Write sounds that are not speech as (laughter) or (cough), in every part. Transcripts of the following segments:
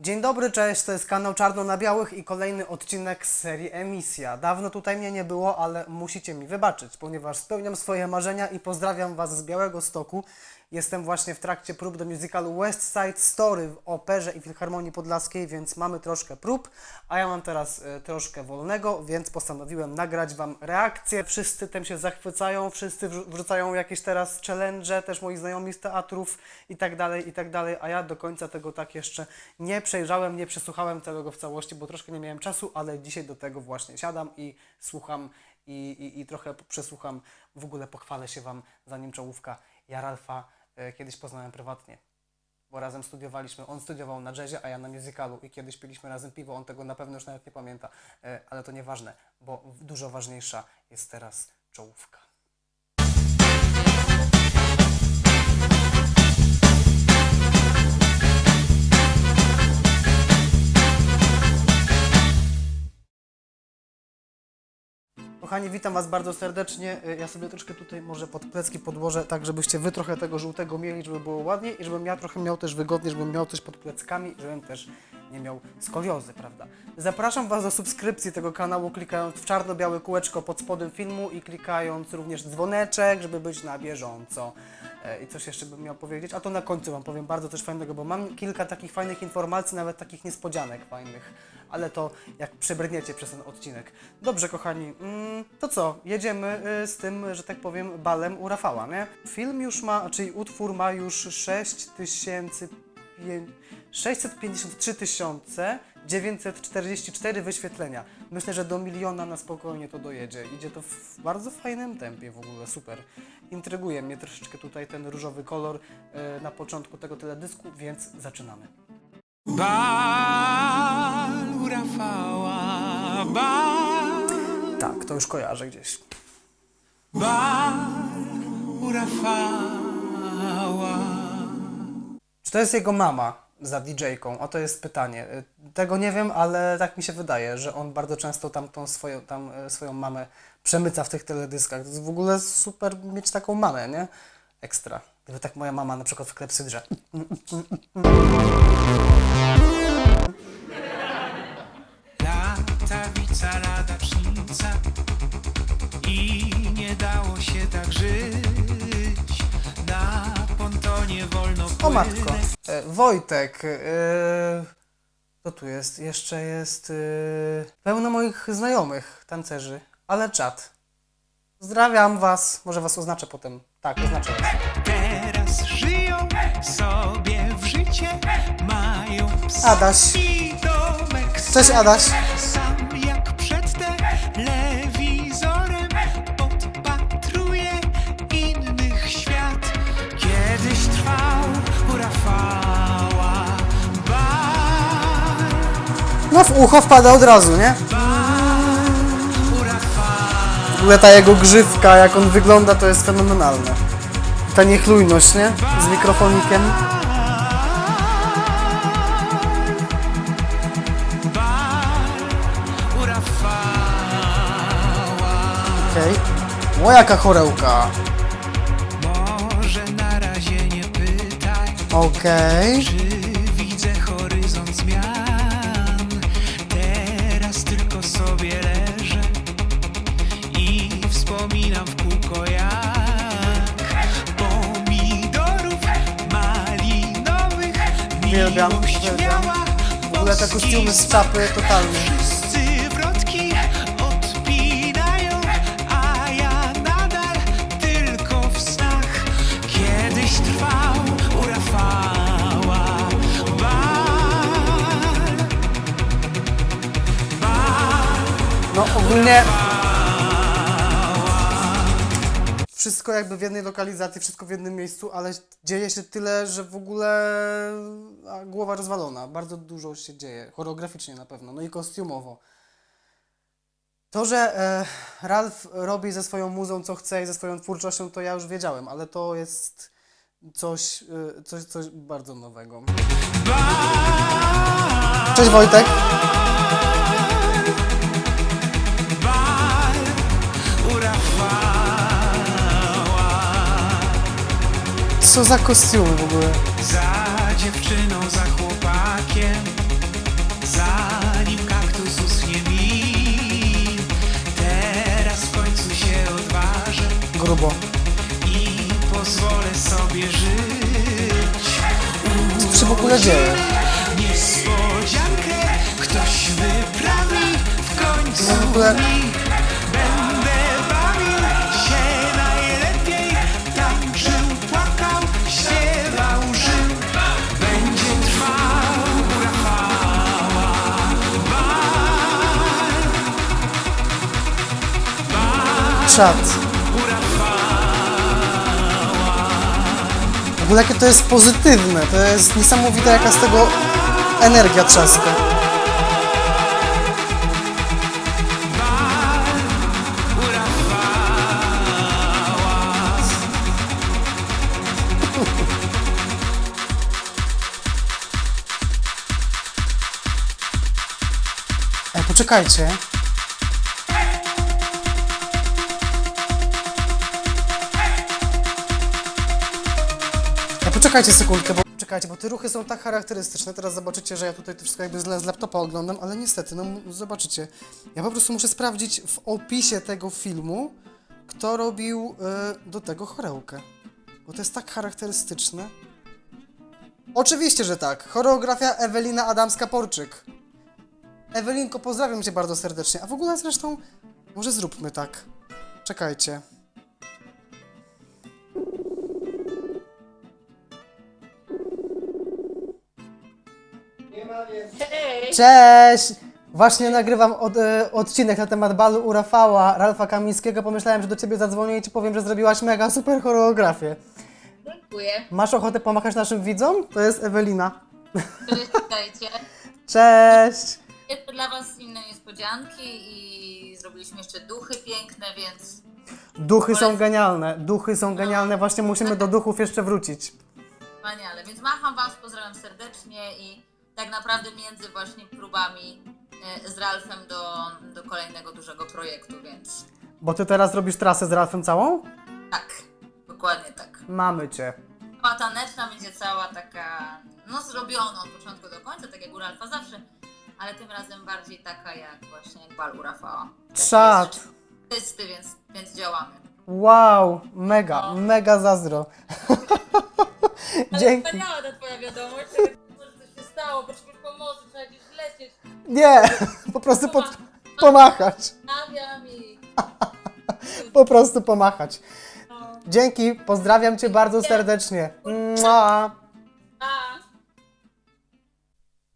Dzień dobry, cześć, to jest kanał Czarno na Białych i kolejny odcinek z serii Emisja. Dawno tutaj mnie nie było, ale musicie mi wybaczyć, ponieważ spełniam swoje marzenia i pozdrawiam Was z Białego Stoku. Jestem właśnie w trakcie prób do musicalu West Side Story w Operze i Filharmonii Podlaskiej, więc mamy troszkę prób, a ja mam teraz e, troszkę wolnego, więc postanowiłem nagrać Wam reakcję. Wszyscy tym się zachwycają, wszyscy wrzu- wrzucają jakieś teraz challenge, też moi znajomi z teatrów i tak dalej, i tak dalej, a ja do końca tego tak jeszcze nie przejrzałem, nie przesłuchałem całego w całości, bo troszkę nie miałem czasu, ale dzisiaj do tego właśnie siadam i słucham i, i, i trochę przesłucham, w ogóle pochwalę się Wam, zanim czołówka. Ja Ralfa kiedyś poznałem prywatnie, bo razem studiowaliśmy. On studiował na jazzie, a ja na musicalu i kiedyś piliśmy razem piwo. On tego na pewno już nawet nie pamięta, e, ale to nieważne, bo dużo ważniejsza jest teraz czołówka. Kochani, witam Was bardzo serdecznie. Y, Ja sobie troszkę tutaj może pod plecki podłożę, tak żebyście Wy trochę tego żółtego mieli, żeby było ładniej i żebym ja trochę miał też wygodnie, żebym miał coś pod pleckami, żebym też nie miał skoliozy, prawda? Zapraszam Was do subskrypcji tego kanału, klikając w czarno-białe kółeczko pod spodem filmu i klikając również dzwoneczek, żeby być na bieżąco. E, I coś jeszcze bym miał powiedzieć, a to na końcu Wam powiem bardzo coś fajnego, bo mam kilka takich fajnych informacji, nawet takich niespodzianek fajnych, ale to jak przebrniecie przez ten odcinek. Dobrze, kochani, mm, to co? Jedziemy y, z tym, że tak powiem, balem u Rafała, nie? Film już ma, czyli utwór ma już 6000 pię- 653 944 wyświetlenia. Myślę, że do miliona na spokojnie to dojedzie. Idzie to w bardzo fajnym tempie w ogóle, super. Intryguje mnie troszeczkę tutaj ten różowy kolor e, na początku tego teledysku, więc zaczynamy. U Rafała, Tak, to już kojarzę gdzieś. u Rafała. Czy to jest jego mama za DJ-ką? O to jest pytanie. Y, Tego nie wiem, ale tak mi się wydaje, że on bardzo często tam tą swoją, tam e, swoją mamę przemyca w tych teledyskach. To jest w ogóle super mieć taką mamę, nie? Ekstra. Gdyby tak moja mama na przykład w klepsydrze. (laughs) Latawica, ladacznica i nie dało się tak żyć. Na pontonie wolno O matko. E, Wojtek. E, co tu jest? Jeszcze jest e, pełno moich znajomych tancerzy, ale czat. Pozdrawiam was. Może was oznaczę potem. Tak, oznaczę was. Teraz żyją sobie w życie, mają psa Adaś. i domek Cześć Adaś. No w ucho wpada od razu, nie? W ogóle ta jego grzywka, jak on wygląda, to jest fenomenalne. Ta niechlujność, nie? Z mikrofonikiem. Okej. O, jaka chorełka. Może na razie nie pytaj, Okej. czy Uwielbiam, uwielbiam. W ogóle te kostiumy z czapy totalnie. Wszyscy wrotki wszystko jakby w jednej lokalizacji, wszystko w jednym miejscu, ale dzieje się tyle, że w ogóle głowa rozwalona. Bardzo dużo się dzieje, choreograficznie na pewno, no i kostiumowo. To, że e, Ralf robi ze swoją muzą co chce i ze swoją twórczością, to ja już wiedziałem, ale to jest coś, e, coś, coś bardzo nowego. Cześć Wojtek. są za kostiumy w ogóle? Za dziewczyną, za chłopakiem, zanim kaktus usnie mi. Teraz w końcu się odważę Grubo. i pozwolę sobie żyć. Co się w ogóle dzieje? Niespodziankę ktoś wyprawi w końcu No. Czad. W ogóle jakie to jest pozytywne, to jest niesamowite jaka z tego energia trzaska. (laughs) Ej, poczekajcie. Poczekajcie sekundkę, bo czekajcie, bo te ruchy są tak charakterystyczne. Teraz zobaczycie, że ja tutaj to wszystko jakby z, z laptopa oglądam, ale niestety, no zobaczycie. Ja po prostu muszę sprawdzić w opisie tego filmu, kto robił y, do tego chorełkę. Bo to jest tak charakterystyczne. Oczywiście, że tak. Choreografia Ewelina Adamska-Porczyk. Ewelinko, pozdrawiam cię bardzo serdecznie. A w ogóle zresztą, może zróbmy tak. Czekajcie. Cześć! Właśnie nagrywam od, e, odcinek na temat balu u Rafała, Ralfa Kamińskiego. Pomyślałem, że do ciebie zadzwonię i ci powiem, że zrobiłaś mega super choreografię. Dziękuję. Masz ochotę pomachać naszym widzom? To jest Ewelina. Cześć, Witajcie. Cześć! Jeszcze dla Was inne niespodzianki i zrobiliśmy jeszcze duchy piękne, więc Duchy są genialne, duchy są genialne, właśnie musimy do duchów jeszcze wrócić. wspaniale. Więc macham Was, pozdrawiam serdecznie i tak naprawdę między właśnie próbami e, z Ralfem do, do kolejnego dużego projektu, więc Bo ty teraz robisz trasę z Ralfem całą? tak, dokładnie tak. Mamy cię. Cała taneczna będzie cała taka, no zrobiona od początku do końca, tak jak u Ralfa zawsze, ale tym razem bardziej taka jak właśnie jak bal u Rafała. Taki Czad. jest Czysty, więc, więc działamy. Wow, mega, mega zazdro. (laughs) Ale Dzięki. wspaniała ta twoja wiadomość, stało, potrzebujesz pomocy, trzeba gdzieś lecieć. Nie, (laughs) po prostu po, pomachać. Nawiam i... (laughs) Po prostu pomachać. No. Dzięki, pozdrawiam cię bardzo serdecznie. Mua. A,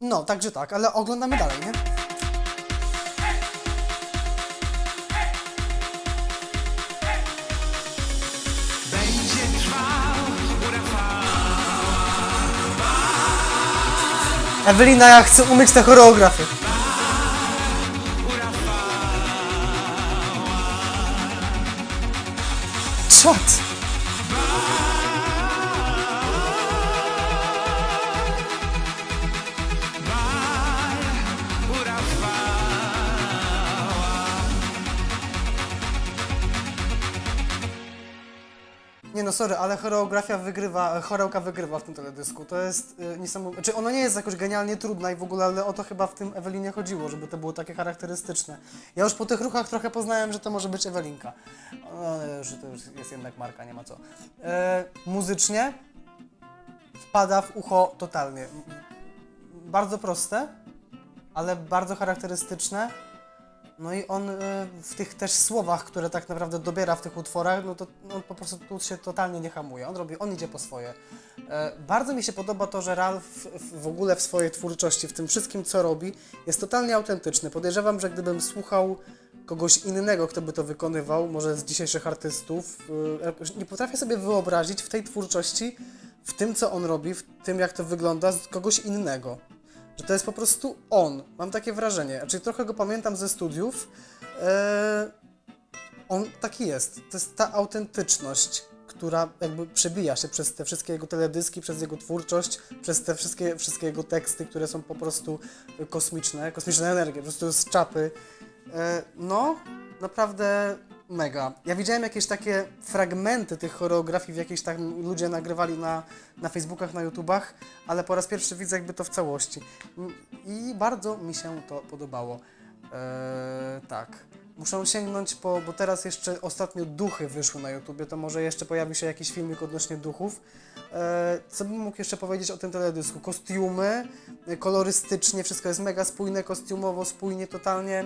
No, także tak, ale oglądamy dalej, nie? Ewelina, ja chcę umyć tę choreografię. Czad. No, sorry, ale choreografia wygrywa, chorełka wygrywa w tym teledysku. To jest y, niesamowite. Czy ona nie jest jakoś genialnie trudna i w ogóle, ale o to chyba w tym Ewelinie chodziło, żeby to było takie charakterystyczne. Ja już po tych ruchach trochę poznałem, że to może być Ewelinka. No, że to już jest jednak marka, nie ma co. E, muzycznie wpada w ucho totalnie. Bardzo proste, ale bardzo charakterystyczne. No i on y, w tych też słowach, które tak naprawdę dobiera w tych utworach, no to on po prostu tu się totalnie nie hamuje. On robi, on idzie po swoje. E, bardzo mi się podoba to, że Ralph w- w ogóle w swojej twórczości, w tym wszystkim co robi, jest totalnie autentyczny. Podejrzewam, że gdybym słuchał kogoś innego, kto by to wykonywał, może z dzisiejszych artystów, y, nie potrafię sobie wyobrazić w tej twórczości, w tym co on robi, w tym jak to wygląda, kogoś innego że to jest po prostu on. Mam takie wrażenie. Znaczy trochę go pamiętam ze studiów. Eee, on taki jest. To jest ta autentyczność, która jakby przebija się przez te wszystkie jego teledyski, przez jego twórczość, przez te wszystkie, wszystkie jego teksty, które są po prostu kosmiczne, kosmiczne energie, po prostu z czapy. E, no, naprawdę mega. Ja widziałem jakieś takie fragmenty tych choreografii, w jakieś tam ludzie nagrywali na, na Facebookach, na YouTubach, ale po raz pierwszy widzę jakby to w całości. I bardzo mi się to podobało. E, tak. Muszę sięgnąć po, bo teraz jeszcze ostatnio duchy wyszły na YouTubie, to może jeszcze pojawi się jakiś filmik odnośnie duchów. E, co bym mógł jeszcze powiedzieć o tym teledysku? Kostiumy, e, kolorystycznie, wszystko jest mega spójne, kostiumowo, spójnie, totalnie.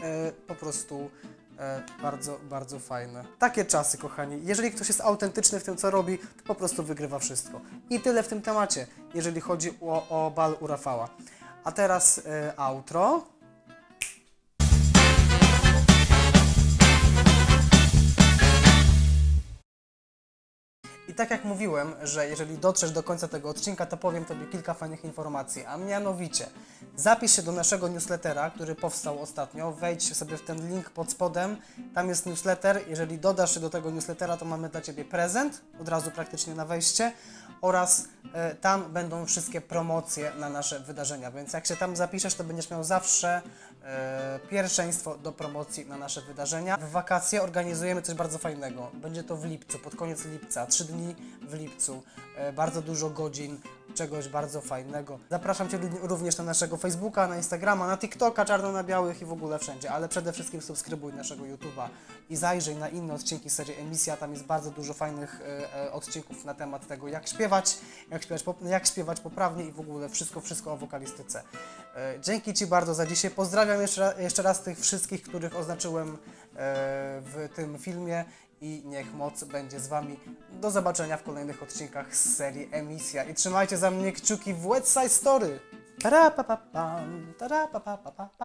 E, po prostu e, bardzo, bardzo fajne. Takie czasy, kochani. Jeżeli ktoś jest autentyczny w tym, co robi, to po prostu wygrywa wszystko. I tyle w tym temacie, jeżeli chodzi o, o bal u Rafała. A teraz e, outro. I tak jak mówiłem, że jeżeli dotrzesz do końca tego odcinka, to powiem Tobie kilka fajnych informacji, a mianowicie zapisz się do naszego newslettera, który powstał ostatnio, wejdź sobie w ten link pod spodem, tam jest newsletter, jeżeli dodasz się do tego newslettera, to mamy dla Ciebie prezent, od razu praktycznie na wejście. Oraz e, tam będą wszystkie promocje na nasze wydarzenia, więc jak się tam zapiszesz, to będziesz miał zawsze pierwszeństwo do promocji na nasze wydarzenia. W wakacje organizujemy coś bardzo fajnego. Będzie to w lipcu, pod koniec lipca, trzy dni w lipcu, e, bardzo dużo godzin czegoś bardzo fajnego. Zapraszam Cię również na naszego Facebooka, na Instagrama, na TikToka, czarno na białych i w ogóle wszędzie, ale przede wszystkim subskrybuj naszego YouTube'a i zajrzyj na inne odcinki serii Emisja, tam jest bardzo dużo fajnych e, e, odcinków na temat tego, jak śpiewać, jak śpiewać, jak śpiewać poprawnie i w ogóle wszystko, wszystko o wokalistyce. E, dzięki Ci bardzo za dzisiaj. Pozdrawiam jeszcze, jeszcze raz tych wszystkich, których oznaczyłem e, w tym filmie i niech moc będzie z Wami. Do zobaczenia w kolejnych odcinkach z serii Emisja i trzymajcie za mnie kciuki w West Side Story. Pa, pa, tara, pa, pa, pa, pa, pa.